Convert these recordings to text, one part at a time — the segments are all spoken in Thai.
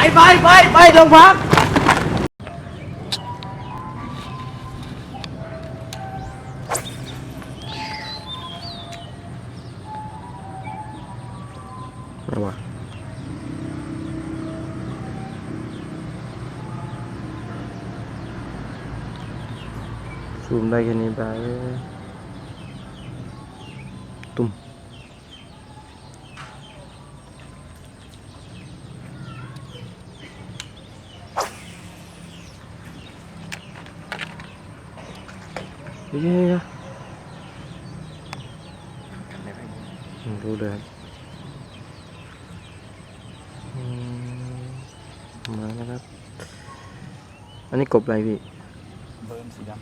ไปไปไปโรงพักอะไรวะซูมได้แค่นี้ไปตุ้ม เฮ้ยรู้เลยครับอืมมาแล้วครับ อันนี้กบอะไรพี่ เบิร์นสีด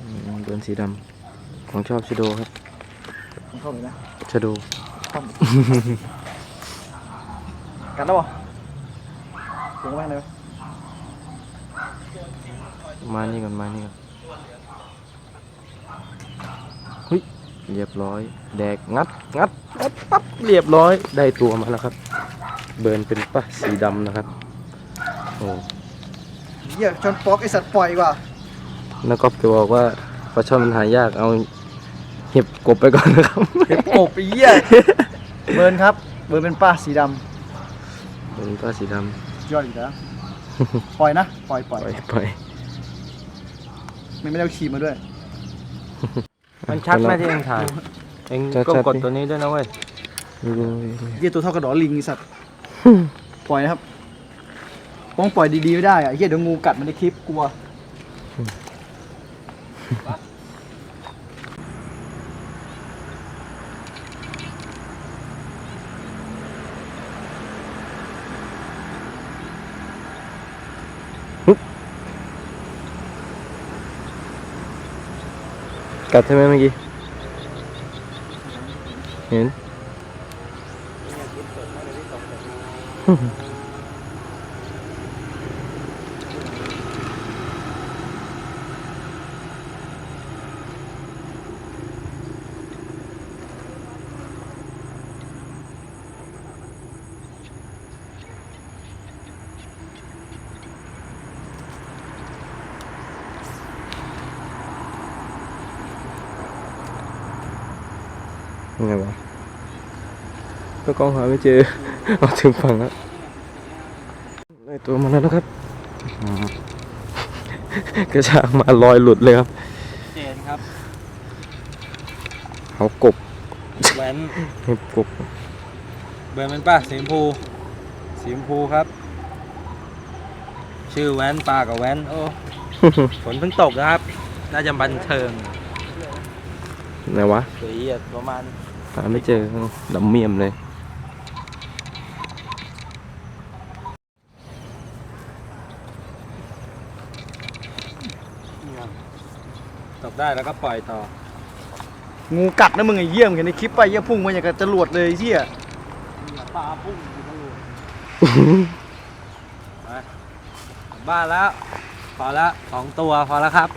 อืมเดินสีดำของชอบชะโดครับำมันเข้าเลยนะชะโดเข้ากันแล้วบ่ถึงแม่งเลยมานี่ก่อนมานี่ก่อนเฮ้ย เรียบร้อย แดกงัดงัดงัดปั๊บเรียบร้อยได้ตัวมาแล้วครับ เบิร์นเป็นปะสีดำนะครับโอ้เหี้ยชนป๊อกไอสัตว์ปล่อยดีกว่านักกอล์ฟจะบอกว่าปลาช่อนมันหายากเอาเห็บกบไปก่อนนะครับเก็บกบไปเหี้ยเบิร์นครับ เบิร์นเป็นป้าสีดเป็นปลาสีดำยอดอีกแล้วปล่อยนะ ปล่อยปำล่อยปล่อยปล่อยไม่ไม่ได้เอาครีมมาด้วย มันชัดไหมที่เองถ่าย เองชัดก็ชัดกดดิตัวนี้ด้วยนะเว้ย ดูดูดูดูเหี้ยตัวเท่ากระดอลิงไอสัตว์ ปล่อยนะครับต้องปล่อยดีๆไม่ได้อะเหี้ยเดี๋ยวงูกัดมันในคลิปกลัว กัดใช่ไหมเมื่อกี้ เห็น ยังไงวะก็กล้องหาไม่เจอ เอาถึงฝั่งแล้วได้ตัวมาแล้วนะครับอืมกระชากมาลอยหลุดเลยครับ เจนครับเขากบแหวนเห็บกบเบอร์มันป่ะสีชมพูสีชมพูครับ ชื่อแว้นปลากับแว้นโอ้ ฝนเพิ่งตกนะครับ น่าจะบันเทิง ไหนวะสวยเอียดประมาณหาไม่เจอดำเมียมเลย ตกได้แล้วก็ปล่อยต่อ งูกัดนะมึงไอ้เหี้ยมงเห็นในคลิปไปะเหี้ยพุ่งมาอย่างกับจรวดเลยไอ้เหี้ยปลาพุ่งอยู่ตรงนู้นไปกลับบ้านแล้ว พอละสองตัวพอแล้วครับ